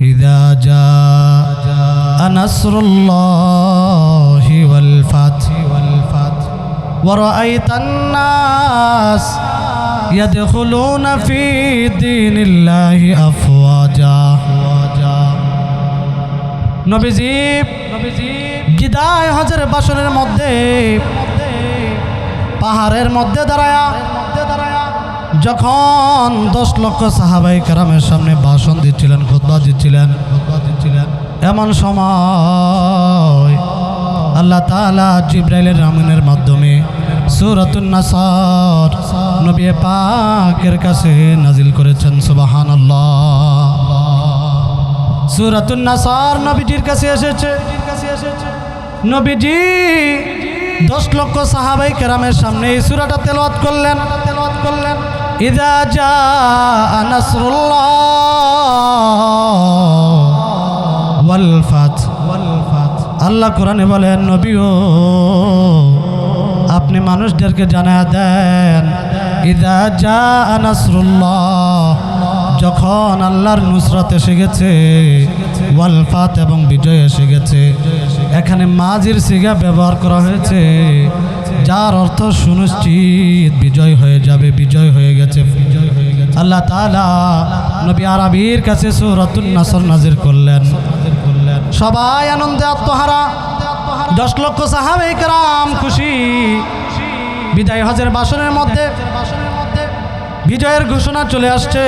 إذا جاء نصر الله والفتح والفتح ورأيت الناس يدخلون في دين الله أفواجا নবীজি বিদায় হজের বাসনের মধ্যে পাহাড়ের মধ্যে দাঁড়ায়া যখন দশ লক্ষ সাহাবাই কারামের সামনে ভাষণ দিচ্ছিলেন, খুতবা দিচ্ছিলেন খুতবা দিচ্ছিলেন, এমন সময় আল্লাহ তালা জিব্রাইলের রামিনের মাধ্যমে সুরাতুন নাসার নবী পাকের কাছে নাজিল করেছেন, সুবহানাল্লাহ। সুরাতুন নাসার নবীজির কাছে এসেছে। নবীজি দশ লক্ষ সাহাবাই কেরামের সামনে এই সুরাটা তেলাওয়াত করলেন তেলাওয়াত করলেন। ইদা জা নাসরুল্লাহ ওয়াল আল্লাহ কোরআনে বলেন, নবীও, আপনি মানুষদেরকে জানা দেন, ইদা যা যখন আল্লাহর নুসরাত এসে গেছে ওয়ালফাত এবং বিজয় এসে গেছে। এখানে মাজির সিগা ব্যবহার করা হয়েছে। যার অর্থ সুনিশ্চিত বিজয় হয়ে যাবে, বিজয় হয়ে গেছে, বিজয় হয়ে গেছে। আল্লাহ তালা নবী আরবির কাছে সুরাতুল নাসর নাজির করলেন। সবাই আনন্দে আত্মহারা। দশ লক্ষ সাহাবে কারাম খুশি। বিদায় হজের বাসনের মধ্যে বিজয়ের ঘোষণা চলে আসছে।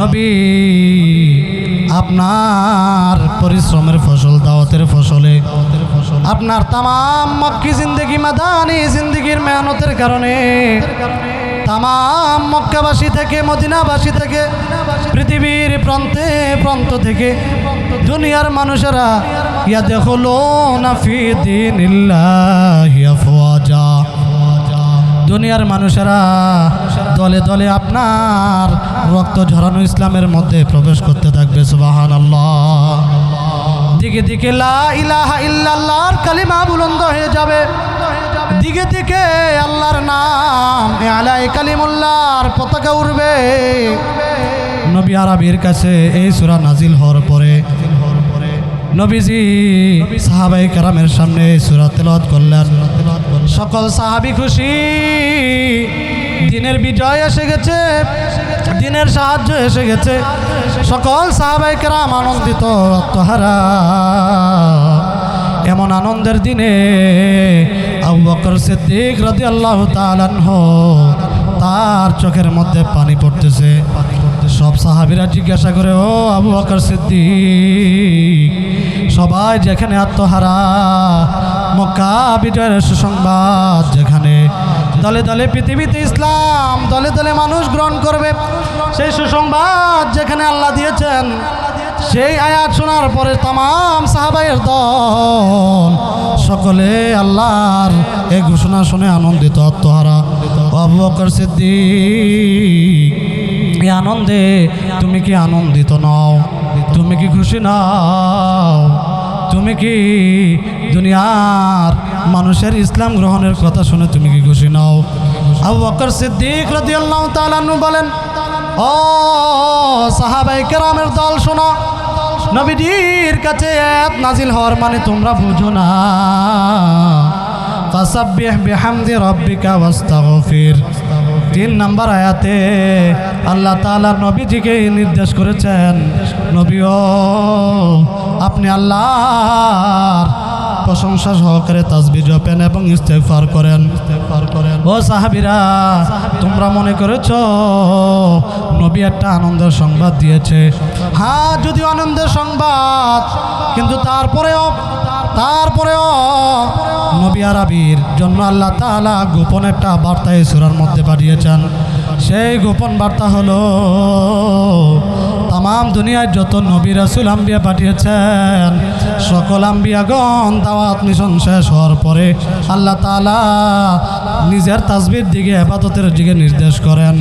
নবী আপনার পরিশ্রমের ফসল, দাওয়াতের ফসলে, আপনার তাম মক্কি জিন্দগি, মাদানি জিন্দগির মেহনতের কারণে তাম মক্কাবাসী থেকে, মদিনাবাসী থেকে, পৃথিবীর প্রান্তে প্রান্ত থেকে, দুনিয়ার মানুষেরা ইয়া দেখল না ফি দিন দুনিয়ার মানুষেরা দলে দলে আপনার রক্ত ঝরানো ইসলামের মধ্যে প্রবেশ করতে থাকবে সুবাহান আল্লাহ দিকে দিকে লা ইলাহা ইল্লাল্লাহর কালিমা বুলন্দ হয়ে যাবে। দিকে দিকে আল্লাহর নাম আলাই কালিমুল্লাহর পতাকা উড়বে। নবী আরবির কাছে এই সূরা নাজিল হওয়ার পরে, নবীজি সাহাবাই কারামের সামনে সূরা তেলাওয়াত করলেন সকল সাহাবি খুশি? দিনের বিজয় এসে গেছে। দিনের সাহায্য এসে গেছে। সকল সাহাবাই কেরাম আনন্দিত, আত্মহারা। এমন আনন্দের দিনে আবু সিদ্দিক রাদি আল্লাহ তালানহ তার চোখের মধ্যে পানি পড়তেছে। সব সাহাবিরা জিজ্ঞাসা করে, ও আবু বকর সিদ্দিক, সবাই যেখানে আত্মহারা মক্কা বিজয়ের সুসংবাদ যেখানে দলে দলে পৃথিবীতে ইসলাম, দলে দলে মানুষ গ্রহণ করবে। সেই সুসংবাদ যেখানে আল্লাহ দিয়েছেন, সেই আয়াত শোনার পরে তাম সাহাবাইয়ের দল সকলে আল্লাহর এই ঘোষণা শুনে আনন্দিত, আত্মহারা। আবু বকর সিদ্দিক এই আনন্দে তুমি কি আনন্দিত নাও? তুমি কি খুশি নাও? তুমি কি দুনিয়ার মানুষের ইসলাম গ্রহণের কথা শুনে তুমি কি খুশি নাও? আবু বকর সিদ্দিক রাদিয়াল্লাহু তাআলা বলেন, ও সাহাবাই কেরামের দল শোনো, নবীজির কাছে এক নাজিল হওয়ার মানে তোমরা বুঝো না। ফাসাব্বিহ বিহামদি রাব্বিকা ওয়াস্তাগফির। তিন নম্বর আয়াতে আল্লাহ তাআলা নবীজিকে নির্দেশ করেছেন, নবীও আপনি আল্লাহর প্রশংসা সহকারে তাসবি জপেন এবং ইস্তেগফার করেন। ইস্তেগফার করেন ও সাহাবিরা, তোমরা মনে করেছ নবী একটা আনন্দের সংবাদ দিয়েছে? হ্যাঁ যদিও আনন্দের সংবাদ, কিন্তু তারপরেও তারপরেও নবী আরবির জন্য আল্লাহ তাআলা গোপন একটা বার্তা এই সূরার মধ্যে পাঠিয়েছেন। সেই গোপন বার্তা হলো তাম দুনিয়ায় যত নবী রাসুল আম্বিয়া পাঠিয়েছেন, সকল আম্বিয়াগণ দাওয়াত মিশন শেষ হওয়ার পরে আল্লাহ তালা নিজের তাসবির দিকে হেফাজতের দিকে নির্দেশ করেন।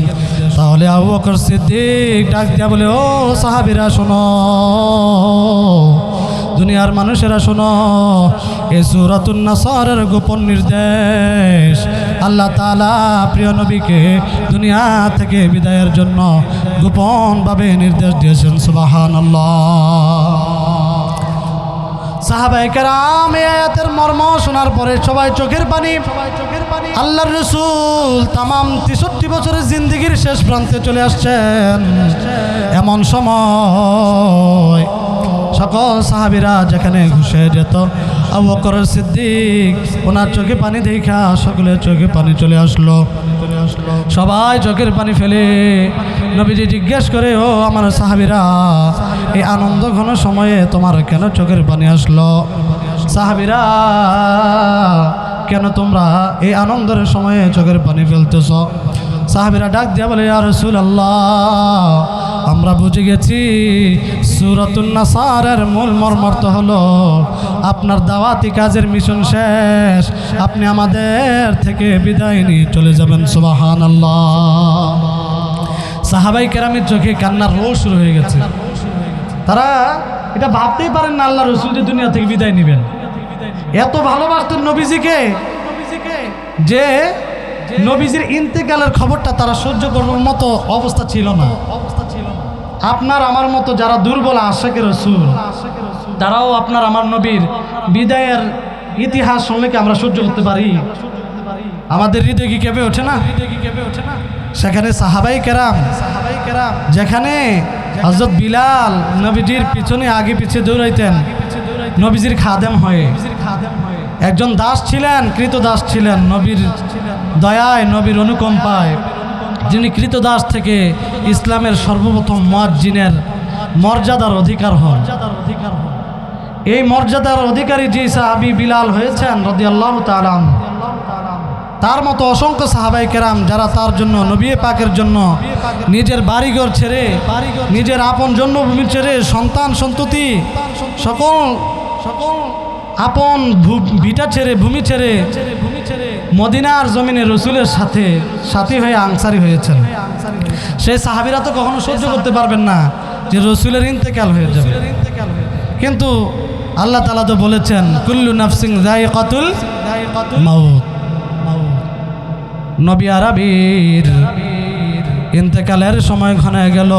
তাহলে আবু বকর সিদ্দিক ডাক দিয়া বলে, ও সাহাবিরা, শোনো। দুনিয়ার মানুষেরা শোনো, এ সুরাতুন নাসরের গোপন নির্দেশ। আল্লাহ তাআলা প্রিয় নবীকে দুনিয়া থেকে বিদায়ের জন্য গোপনভাবে নির্দেশ দিয়েছেন সাহাবাই কেরাম এই মর্ম শোনার পরে সবাই চোখের রসুল তামাম বছরের জিন্দিগির শেষ প্রান্তে চলে আসছেন। এমন সময় সকল সাহাবিরা যেখানে ঘুষে যেত, আবু বকর সিদ্দিক, ওনার চোখে পানি দেখা, সকলের চোখে পানি চলে আসলো। সবাই চোখের পানি ফেলে নবীজি জিজ্ঞেস করে, ও আমার সাহাবিরা, এই আনন্দ ঘন সময়ে তোমার কেন চোখের পানি আসলো? সাহাবিরা, কেন তোমরা এই আনন্দের সময়ে চোখের পানি ফেলতেছ? সাহাবিরা ডাক দিয়া বলে আর রসুল আল্লাহ আমরা বুঝে গেছি সুরতুন্নাসারের মূল মর্মর্থ হলো আপনার দাওয়াতি কাজের মিশন শেষ। আপনি আমাদের থেকে বিদায় নিয়ে চলে যাবেন সুবাহান আল্লাহ সাহাবাই কেরামের চোখে কান্নার রোল শুরু হয়ে গেছে। তারা এটা ভাবতেই পারেন না, আল্লাহ রসুল যে দুনিয়া থেকে বিদায় নেবেন। এত ভালোবাসতেন নবীজিকে যে নবীজির ইন্তেকালের খবরটা তারা সহ্য করার মতো অবস্থা ছিল না। আপনার আমার মতো যারা দুর্বল আশেকের রসুল, তারাও আপনার আমার নবীর বিদায়ের ইতিহাস শুনলে আমরা সহ্য করতে পারি। আমাদের হৃদয় কি কেঁপে ওঠে না? সেখানে সাহাবাই কেরাম সাহাবাই কেরাম যেখানে হজরত বিলাল নবীজির পিছনে আগে পিছিয়ে দৌড়াইতেন, নবীজির খাদেম হয়ে। একজন দাস ছিলেন, কৃত দাস ছিলেন, নবীর দয়ায়, নবীর অনুকম্পায়। যিনি কৃতদাস থেকে ইসলামের সর্বপ্রথম মুয়াজ্জিনের মর্যাদার অধিকার হন। এই মর্যাদার অধিকারী যে সাহাবি বিলাল হয়েছেন রদি আল্লাহ তালাম তার মতো অসংখ্য সাহাবাই কেরাম যারা তার জন্য, নবী পাকের জন্য নিজের বাড়িঘর ছেড়ে, নিজের আপন জন্মভূমি ছেড়ে সন্তান সন্ততি সকল সকল আপন ভিটা ছেড়ে, ভূমি ছেড়ে মদিনার জমিনে রসুলের সাথে সাথী হয়ে আংসারি হয়েছেন। সেই সাহাবিরা তো কখনো সহ্য করতে পারবেন না যে রসুলের ইন্তেকাল হয়ে যাবে। কিন্তু আল্লাহ তালা তো বলেছেন, কুল্লু নাফসিং জাই কাতুল নবী আরবির ইন্তেকালের সময় ঘনে গেল।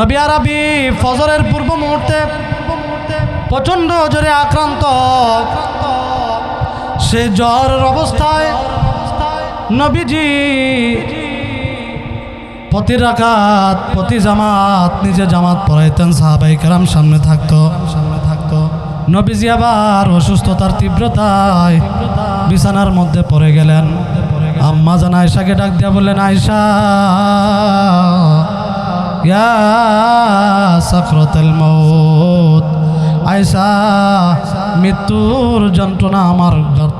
নবী আরবি ফজরের পূর্ব মুহূর্তে প্রচণ্ড জোরে আক্রান্ত। সে জ্বর অবস্থায় নবীজি প্রতি রাকাত, প্রতি জামাত, নিজে জামাত পড়াইতেন সাহাবাই কারাম সামনে থাকতো। সামনে থাকতো নবীজি আবার অসুস্থতার তীব্রতায় বিছানার মধ্যে পড়ে গেলেন। আম্মা জান আয়সাকে ডাক দিয়া বললেন আয়সা সাকরতুল মৌত আয়সা মৃত্যুর যন্ত্রণা আমার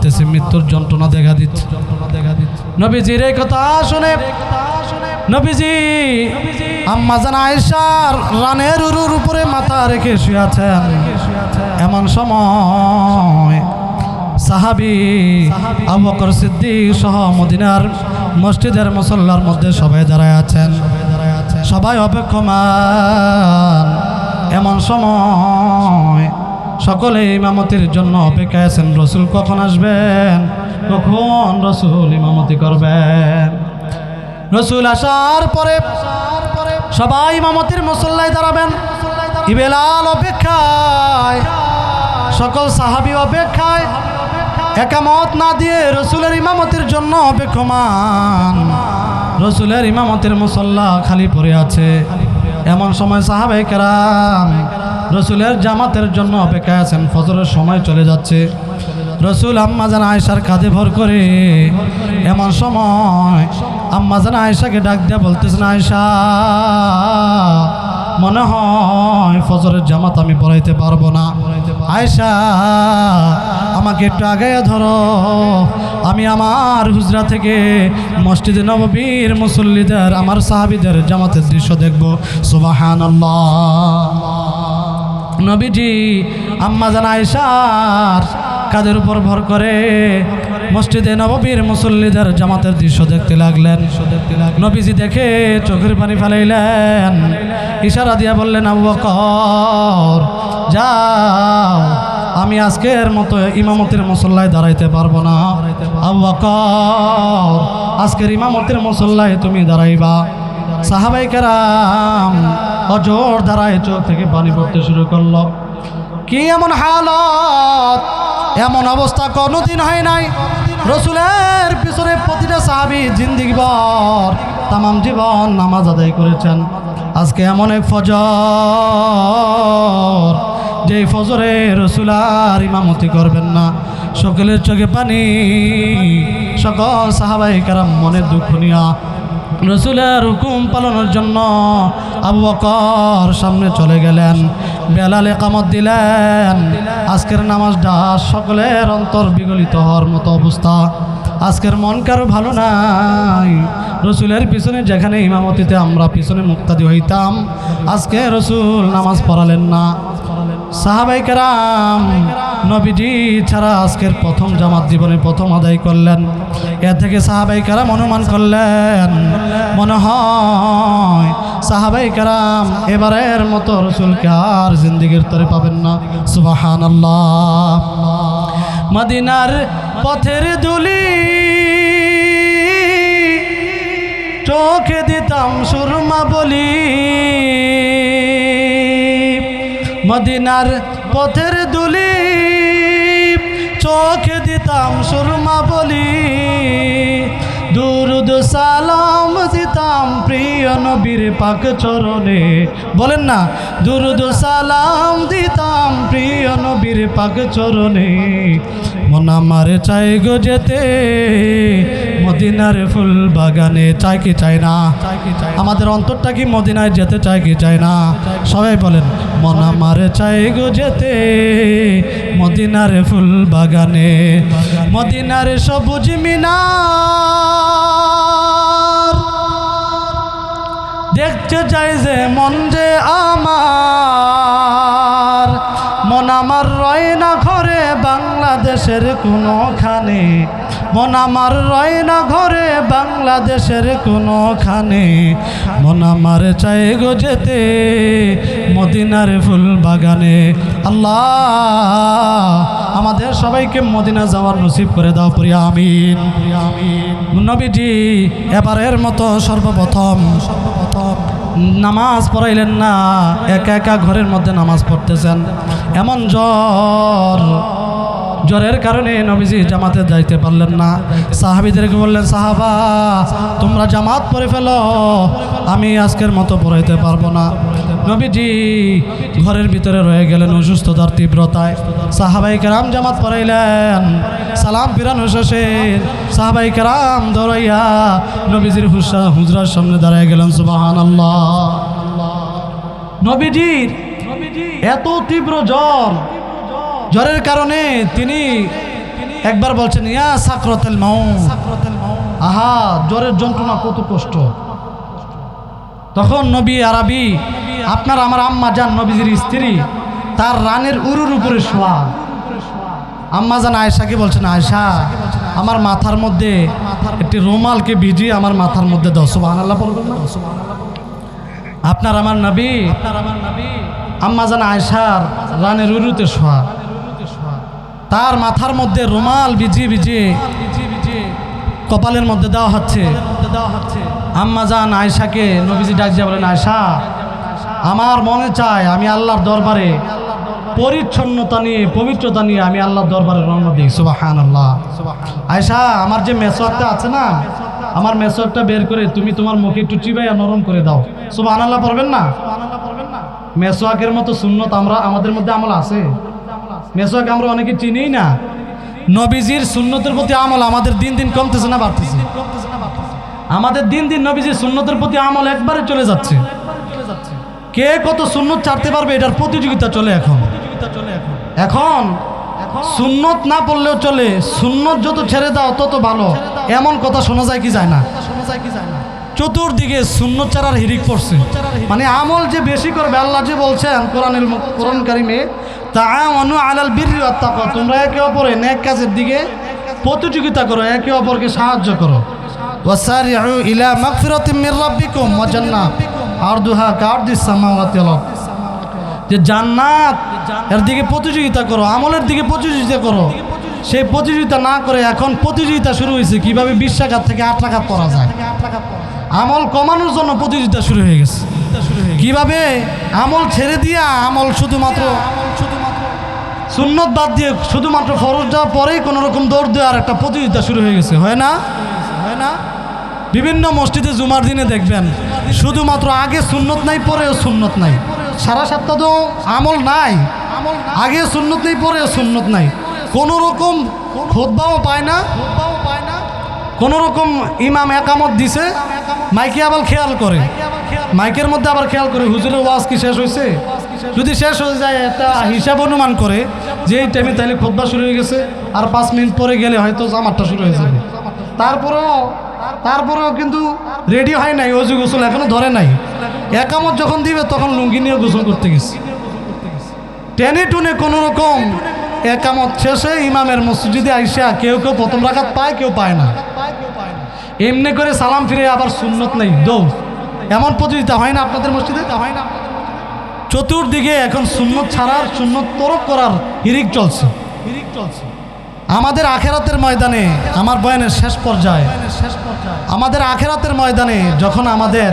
বাড়তেছে মৃত্যুর যন্ত্রণা দেখা দিচ্ছে। নবীজির এই কথা শুনে। নবীজি, আম্মা জান আয়েশার রানের উরুর উপরে মাথা রেখে শুয়ে আছেন। এমন সময় সাহাবি আবু বকর সিদ্দিক সহ মদিনার মসজিদের মুসল্লার মধ্যে সবাই দাঁড়ায় আছেন। সবাই অপেক্ষমান। এমন সময় সকলে ইমামতির জন্য অপেক্ষায় আছেন। রসুল কখন আসবেন? কখন রসুল ইমামতি করবেন? রসুল আসার পরে সবাই ইমামতির মুসল্লায় দাঁড়াবেন। ইবেলাল অপেক্ষায়, সকল সাহাবি অপেক্ষায়, একামত না দিয়ে রসুলের ইমামতির জন্য অপেক্ষমান। রসুলের ইমামতির মুসল্লা খালি পড়ে আছে। এমন সময় সাহাবাই কেরাম রসুলের জামাতের জন্য অপেক্ষায় আছেন। ফজরের সময় চলে যাচ্ছে। রসুল আম্মাজান আয়সার কাঁধে ভর করে, এমন সময় আম্মাজান আয়সাকে ডাক দিয়ে বলতেছেন আয়সা মনে হয় ফজরের জামাত আমি পড়াইতে পারব না। আয়সা আমাকে একটু আগে ধরো। আমি আমার হুজরা থেকে মসজিদে নববীর মুসল্লিদের, আমার সাহাবিদের জামাতের দৃশ্য দেখব। সুবাহান নবীজি, আম্মা জান আয়সার কাদের উপর ভর করে মসজিদে নববীর মুসল্লিদের জামাতের দৃশ্য দেখতে লাগলেন। নবীজি দেখে চোখের পানি ফেলাইলেন। ইশারা দিয়া বললেন, আবু বকর, যাও, আমি আজকের মতো ইমামতির মসল্লায় দাঁড়াইতে পারব না। আবু বকর, আজকের ইমামতির মসল্লায় তুমি দাঁড়াইবা। সাহাবাই কেরাম অজোর ধারায় চোখ থেকে পানি পড়তে শুরু করল। কি এমন হালত? এমন অবস্থা কোনোদিন হয় নাই। রসুলের পিছনে প্রতিটা সাহাবি জিন্দিগিবর তাম জীবন নামাজ আদায় করেছেন। আজকে এমন এক ফজর যে ফজরে রসুল আর ইমামতি করবেন না। সকলের চোখে পানি, সকল সাহাবাই কারাম মনের দুঃখ নিয়া রসুলের হুকুম পালনের জন্য আবু বকর সামনে চলে গেলেন, বেলালে কামত দিলেন। আজকের নামাজটা সকলের অন্তর বিগলিত হওয়ার মতো অবস্থা। আজকের মন কারও ভালো নাই। রসুলের পিছনে যেখানে ইমামতিতে আমরা পিছনে মুক্তাদি হইতাম, আজকে রসুল নামাজ পড়ালেন না। সাহাবাই কেরাম নবীজি ছাড়া আজকের প্রথম জামাত জীবনে প্রথম আদায় করলেন। এ থেকে সাহাবাই কেরাম অনুমান করলেন, মনে হয় সাহাবাই কারাম এবারের মতো রসুলকে আর জিন্দিগির তরে পাবেন না। সুবাহান আল্লাহ মদিনার পথের দুলি চোখে দিতাম সুরমা বলি। মদিনার পথের দুলি, চোখে দিতাম সুরমা বলি। দুরুদ সালাম দিতাম প্রিয় নবীর পাক চরণে। বলেন না, দুরুদ সালাম দিতাম প্রিয় নবীর পাক চরণে। মন আমার চাই গো যেতে, মদিনার ফুল বাগানে চাই কি চাই না? আমাদের অন্তরটা কি মদিনায় যেতে চাই কি চাই না? সবাই বলেন মন আমার চাই গো যেতে। মদিনার ফুল বাগানে। মদিনার সবুজ মিনার। দেখতে চাই যে মন যে আমার। মন আমার রয় না ঘরে বাংলাদেশের কোনোখানে। মন আমার রয় না ঘরে বাংলাদেশের কোনোখানে। মন আমার চাই গো যেতে মদিনার ফুল বাগানে আল্লাহ, আমাদের সবাইকে মদিনা যাওয়ার নসিব করে দাও প্রিয়া আমিন। নবীজি, এবারের মতো সর্বপ্রথম সর্বপ্রথম নামাজ পড়াইলেন না, একা একা ঘরের মধ্যে নামাজ পড়তেছেন। এমন জ্বর জ্বরের কারণে নবীজি জামাতে যাইতে পারলেন না। সাহাবিদেরকে বললেন, সাহাবা, তোমরা জামাত পরে ফেলো, আমি আজকের মতো পড়াইতে পারব না। নবীজি ঘরের ভিতরে রয়ে গেলেন অসুস্থতার তীব্রতায়। সাহাবাই কেরাম জামাত পড়াইলেন, সালাম ফিরানো শেষে সাহাবাই কেরাম দৌড়াইয়া নবীজির হুসা, হুজরার সামনে দাঁড়ায় গেলেন সুবাহান আল্লাহ নবীজির এত তীব্র জ্বর জ্বরের কারণে তিনি একবার বলছেন, ইয়া সাকরতেল মাউ আহা, জ্বরের যন্ত্রণা কত কষ্ট। তখন নবী আরবি, আপনার আমার আম্মা যান নবীজির স্ত্রী, তার রানের উরুর উপরে শোয়া। আম্মা জান আয়সাকে বলছেন আয়সা আমার মাথার মধ্যে একটি রুমালকে ভিজিয়ে আমার মাথার মধ্যে দাও। সুবাহ আল্লাহ বলবেন না। আপনার আমার নবী আপনার আমার নবী আম্মা জান আয়সার রানের উরুতে শোয়া। তার মাথার মধ্যে রুমাল ভিজিয়ে ভিজিয়ে কপালের মধ্যে দেওয়া হচ্ছে। আম্মা জান আয়সাকে নবীজি ডাক দিয়ে বলেন আয়সা আমার মনে চায় আমি আল্লাহর দরবারে পরিচ্ছন্নতা নিয়ে, পবিত্রতা নিয়ে আমি আল্লাহর দরবারে রওনা দিই। সুবাহান আয়সা আমার যে মেসোয়াকটা আছে না, আমার মেসোয়াকটা বের করে তুমি তোমার মুখে একটু চিবাইয়া নরম করে দাও। সুবাহান আল্লাহ পড়বেন না? মেসোয়াকের মতো সুন্নত আমরা, আমাদের মধ্যে আমল আছে? মেসোয়াক, আমরা অনেকে চিনি না। নবীজির সুন্নতের প্রতি আমল আমাদের দিন দিন কমতেছে না বাড়তেছে? আমাদের দিন দিন নবীজির সুন্নতের প্রতি আমল একবারে চলে যাচ্ছে। কে কত সুন্নত ছাড়তে পারবে এটার প্রতিযোগিতা চলে এখন। এখন সুন্নত না পড়লেও চলে, সুন্নত যত ছেড়ে দাও তত ভালো। এমন কথা শোনা যায় কি যায় না? চতুর্দিকে সুন্নত চারার হিরিক পড়ছে। মানে আমল যে বেশি করবে, আল্লাহ যে বলছেন কোরআনের মু- কোরআন কারিমে তোমরা একে অপরে নেক কাজের দিকে প্রতিযোগিতা করো, একে অপরকে সাহায্য করো। ইলা মির যে এর দিকে প্রতিযোগিতা করো, আমলের দিকে প্রতিযোগিতা করো। সেই প্রতিযোগিতা না করে এখন প্রতিযোগিতা শুরু হয়েছে। কীভাবে বিশ টাকার থেকে আট করা যায়? আমল কমানোর জন্য প্রতিযোগিতা শুরু হয়ে গেছে। কীভাবে? আমল ছেড়ে দিয়া আমল শুধুমাত্র সুন্নত বাদ দিয়ে শুধুমাত্র ফরজ যাওয়ার পরেই কোনো রকম দৌড় দেওয়ার একটা প্রতিযোগিতা শুরু হয়ে গেছে, হয় না? হয় না? বিভিন্ন মসজিদে জুমার দিনে দেখবেন, শুধুমাত্র আগে সুন্নত নাই, পরেও সুন্নত নাই। সারা সপ্তাহ তো আমল নাই। আগে সুন্নত নেই, পরেও সুন্নত নাই। কোনো রকম খোদবাও পায় না। কোনো রকম ইমাম একামত দিছে, মাইকে আবার খেয়াল করে। মাইকের মধ্যে আবার খেয়াল করে, হুজুরের ওয়াজ কি শেষ হয়েছে যদি শেষ হয়ে যায়, একটা হিসাব অনুমান করে যে এই টাইমে তাহলে খোদবা শুরু হয়ে গেছে, আর পাঁচ মিনিট পরে গেলে হয়তো জামারটা শুরু হয়ে যাবে। তারপরেও তারপরেও কিন্তু রেডি হয় নাই, অজু গোসল এখনও ধরে নাই। একামত যখন দিবে, তখন লুঙ্গি নিয়ে গোসল করতে গেছে। টেনে টুনে কোনো রকম একামত শেষে ইমামের মসজিদে আইসা কেউ কেউ প্রথম রাখাত পায়, কেউ পায় না। এমনি করে সালাম ফিরে আবার সুন্নত নেই। দৌড় এমন প্রতিযোগিতা হয় না আপনাদের মসজিদে? তা হয় না। চতুর্দিকে এখন সুন্নত ছাড়ার, সুন্নত তরক করার হিরিক চলছে। হিরিক চলছে। আমাদের আখেরাতের ময়দানে আমার বয়ানের শেষ পর্যায়ে, আমাদের আখেরাতের ময়দানে যখন আমাদের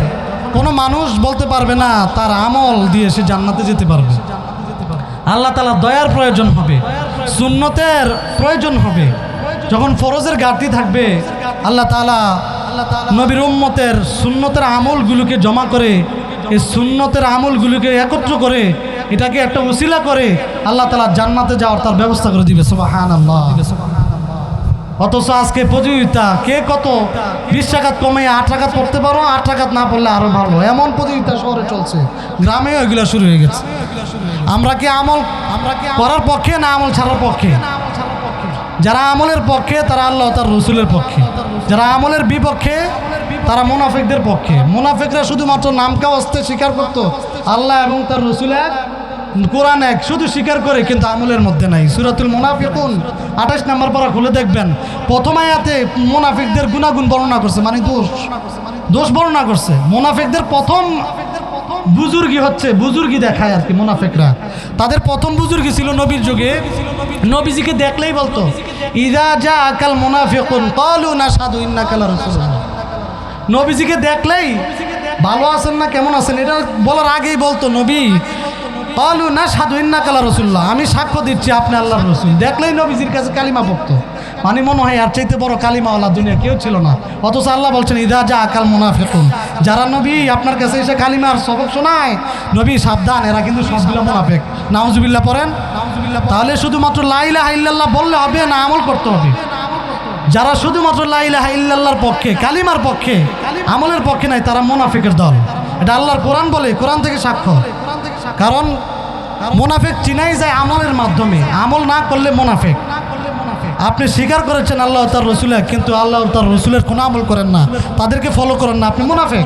কোনো মানুষ বলতে পারবে না, তার আমল দিয়ে সে জান্নাতে যেতে পারবে। আল্লাহ তালা দয়ার প্রয়োজন হবে। সুন্নতের প্রয়োজন হবে। যখন ফরজের ঘাটতি থাকবে, আল্লাহ তালা নবীর উম্মতের সুন্নতের আমলগুলোকে জমা করে, এই সুন্নতের আমলগুলোকে একত্র করে, এটাকে একটা উসিলা করে আল্লাহ তালা জান্নাতে যাওয়ার তার ব্যবস্থা করে দিবে সুবাহান আল্লাহ অথচ আজকে প্রতিযোগিতা, কে কত? বিশ টাকাত কমে আট টাকাত পড়তে পারো, আট টাকাত না পড়লে আরও ভালো এমন প্রতিযোগিতা শহরে চলছে গ্রামেও এগুলো শুরু হয়ে গেছে। আমরা কি আমল আমরা কি করার পক্ষে না আমল ছাড়ার পক্ষে? যারা আমলের পক্ষে, তারা আল্লাহ তার রসুলের পক্ষে। যারা আমলের বিপক্ষে, তারা মোনাফেকদের পক্ষে। মোনাফেকরা শুধুমাত্র নামকা অস্তে স্বীকার করতো। আল্লাহ এবং তার রসুল এক কোরআন এক, শুধু স্বীকার করে, কিন্তু আমলের মধ্যে নাই। সুরাতুল মোনাফিকুন, আঠাশ নাম্বার পরা খুলে দেখবেন। প্রথম আয়াতে মোনাফিকদের গুণাগুণ বর্ণনা করছে মানে দোষ। দোষ বর্ণনা করছে। মোনাফিকদের প্রথম বুজুর্গি হচ্ছে, বুজুর্গি দেখায় আর কি মোনাফেকরা। তাদের প্রথম বুজুর্গি ছিল নবীর যুগে। নবীজিকে দেখলেই বলতো, ইদা যা আকাল মোনাফিকুন কলু না সাধু ইন্না কালা রসুল্লাহ নবীজিকে দেখলেই, ভালো আছেন না, কেমন আছেন? এটা বলার আগেই বলতো নবী কলু না সাধু ইন্না কালা রসুল্লাহ আমি সাক্ষ্য দিচ্ছি আপনি আল্লাহ রসুল। দেখলেই নবীজির কাছে কালিমা পড়তো। মানে মনে হয় আর চাইতে বড় কালিমাওয়ালা দুনিয়া কেউ ছিল না। অথচ আল্লাহ বলছেন, ইদা যা আকাল মুনাফিকুন। যারা নবী, আপনার কাছে এসে কালিমার সবক শোনায়, নবী সাবধান, এরা কিন্তু সবগুলো মুনাফিক। নাউজুবিল্লাহ পড়েন। তাহলে শুধুমাত্র লাইলা ইল্লাল্লাহ বললে হবে না আমল করতে হবে? যারা শুধুমাত্র লাইলাহা ইল্লাল্লাহর পক্ষে, কালিমার পক্ষে, আমলের পক্ষে নাই, তারা মোনাফিকের দল। এটা আল্লাহর কোরআন বলে, কোরআন থেকে সাক্ষ্য। কারণ মোনাফেক চিনাই যায় আমলের মাধ্যমে। আমল না করলে মোনাফেক। আপনি স্বীকার করেছেন আল্লাহ তার রসুলের, কিন্তু আল্লাহ তার রসুলের কোনো আমল করেন না। তাদেরকে ফলো করেন না। আপনি মুনাফেক।